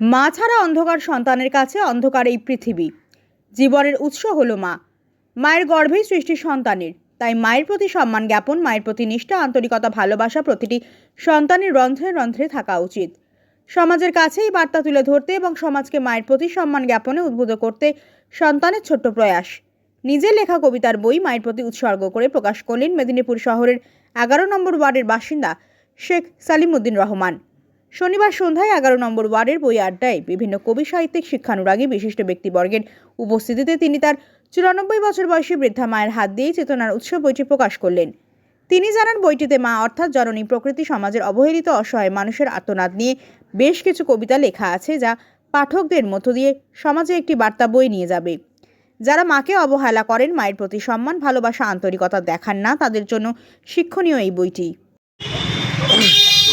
মা ছাড়া অন্ধকার সন্তানের কাছে অন্ধকার এই পৃথিবী। জীবনের উৎস হলো মা। মায়ের গর্ভেই সৃষ্টি সন্তানের। তাই মায়ের প্রতি সম্মান জ্ঞাপন, মায়ের প্রতি নিষ্ঠা, আন্তরিকতা, ভালোবাসা প্রতিটি সন্তানের রন্ধ্রে রন্ধ্রে থাকা উচিত। সমাজের কাছে এই বার্তা তুলে ধরতে এবং সমাজকে মায়ের প্রতি সম্মান জ্ঞাপনে উদ্বুদ্ধ করতে সন্তানের ছোট্ট প্রয়াস। নিজের লেখা, কবিতার বই মায়ের প্রতি উৎসর্গ করে প্রকাশ করলেন মেদিনীপুর শহরের এগারো নম্বর ওয়ার্ডের বাসিন্দা শেখ সালিমউদ্দিন রহমান। শনিবার সন্ধ্যায় এগারো নম্বর ওয়ার্ডের বই আড্ডায় বিভিন্ন কবি সাহিত্যিক, শিক্ষানুরাগী বিশিষ্ট ব্যক্তিবর্গের উপস্থিতিতে তিনি তার চুরানব্বই বছর বয়সী বৃদ্ধা মায়ের হাত দিয়ে চেতনার উৎস বইটি প্রকাশ করলেন। তিনি জানান, বইটিতে মা অর্থাৎ জননী প্রকৃতি সমাজের অবহেলিত অসহায় মানুষের আত্মনাদ নিয়ে বেশ কিছু কবিতা লেখা আছে যা পাঠকদের মধ্য দিয়ে সমাজে একটি বার্তা বই নিয়ে যাবে। যারা মাকে অবহেলা করেন, মায়ের প্রতি সম্মান, ভালোবাসা, আন্তরিকতা দেখান না, তাদের জন্য শিক্ষণীয় এই বইটি।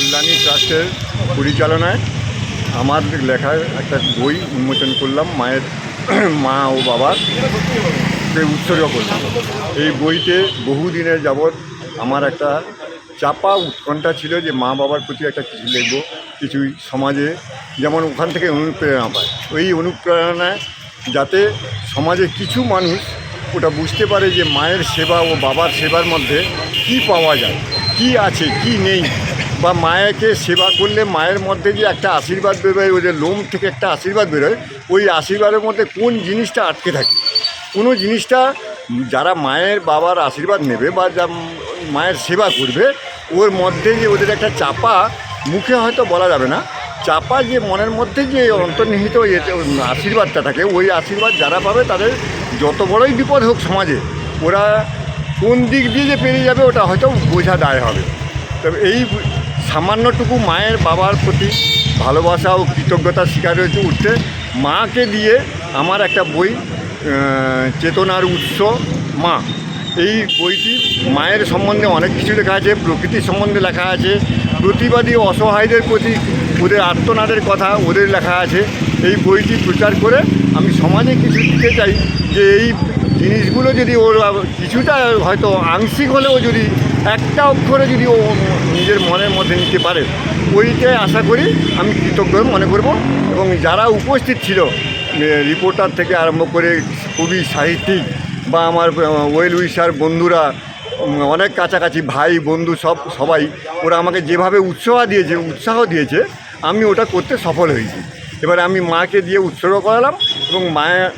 কল্যাণী ট্রাস্টের পরিচালনায় আমার লেখা একটা বই উন্মোচন করলাম মায়ের, মা ও বাবার উৎসর্গ করলাম। এই বইতে বহুদিনের যাবৎ আমার একটা চাপা উৎকণ্ঠা ছিল যে মা বাবার প্রতি একটা কিছু লিখব কিছু সমাজে যেমন ওখান থেকে অনুপ্রেরণা পায়। ওই অনুপ্রেরণায় যাতে সমাজে কিছু মানুষ ওটা বুঝতে পারে যে মায়ের সেবা ও বাবার সেবার মধ্যে কি পাওয়া যায়, কি আছে, কি নেই। বা মায়েকে সেবা করলে মায়ের মধ্যে যে একটা আশীর্বাদ বেরোয়, ওই যে লোম থেকে একটা আশীর্বাদ বেরোয়, ওই আশীর্বাদের মধ্যে কোন জিনিসটা আটকে থাকে? কোনো জিনিসটা যারা মায়ের বাবার আশীর্বাদ নেবে বা যা মায়ের সেবা করবে, ওর মধ্যে যে ওদের একটা চাপা, মুখে হয়তো বলা যাবে না। চাপা যে মনের মধ্যে যে অন্তর্নিহিত আশীর্বাদটা থাকে, ওই আশীর্বাদ যারা পাবে তাদের যত বড়ই বিপদ হোক সমাজে, ওরা কোন দিক দিয়ে যে পেরিয়ে যাবে ওটা হয়তো বোঝা দায় হবে। তবে এই সামান্যটুকু মায়ের বাবার প্রতি ভালোবাসা ও কৃতজ্ঞতার শিকার হয়েছে উঠতে। মাকে দিয়ে আমার একটা বই চেতনার উৎস, মা। এই বইটি মায়ের সম্বন্ধে অনেক কিছু লেখা আছে, প্রকৃতির সম্বন্ধে লেখা আছে, প্রতিবাদী অসহায়দের প্রতি ওদের আর্তনাদের কথা ওদের লেখা আছে। এই বইটি প্রচার করে আমি সমাজে কিছু দিতে চাই যে এই জিনিসগুলো যদি ওর কিছুটা হয়তো আংশিক হলেও যদি একটা অক্ষরে যদি ও নিজের মনের মধ্যে নিতে পারে, ওইটাই আশা করি আমি কৃতজ্ঞ মনে করব। এবং যারা উপস্থিত ছিল রিপোর্টার থেকে আরম্ভ করে কবি, সাহিত্যিক বা আমার ওয়েল উইশার বন্ধুরা অনেক কাছাকাছি ভাই, বন্ধু সব, সবাই, ওরা আমাকে যেভাবে উৎসাহ দিয়েছে উৎসাহ দিয়েছে, আমি ওটা করতে সফল হয়েছি। এবারে আমি মাকে দিয়ে উৎসর্গ করালাম এবং মায়ের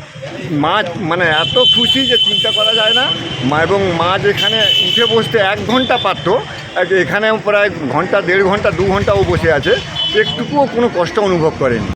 মা মানে এত খুশি যে চিন্তা করা যায় না। মা এবং মা যেখানে উঠে বসতে এক ঘণ্টা পারত এখানে প্রায় ঘণ্টা, দেড় ঘণ্টা, দু ঘন্টাও বসে আছে, একটুকুও কোনো কষ্ট অনুভব করেনি।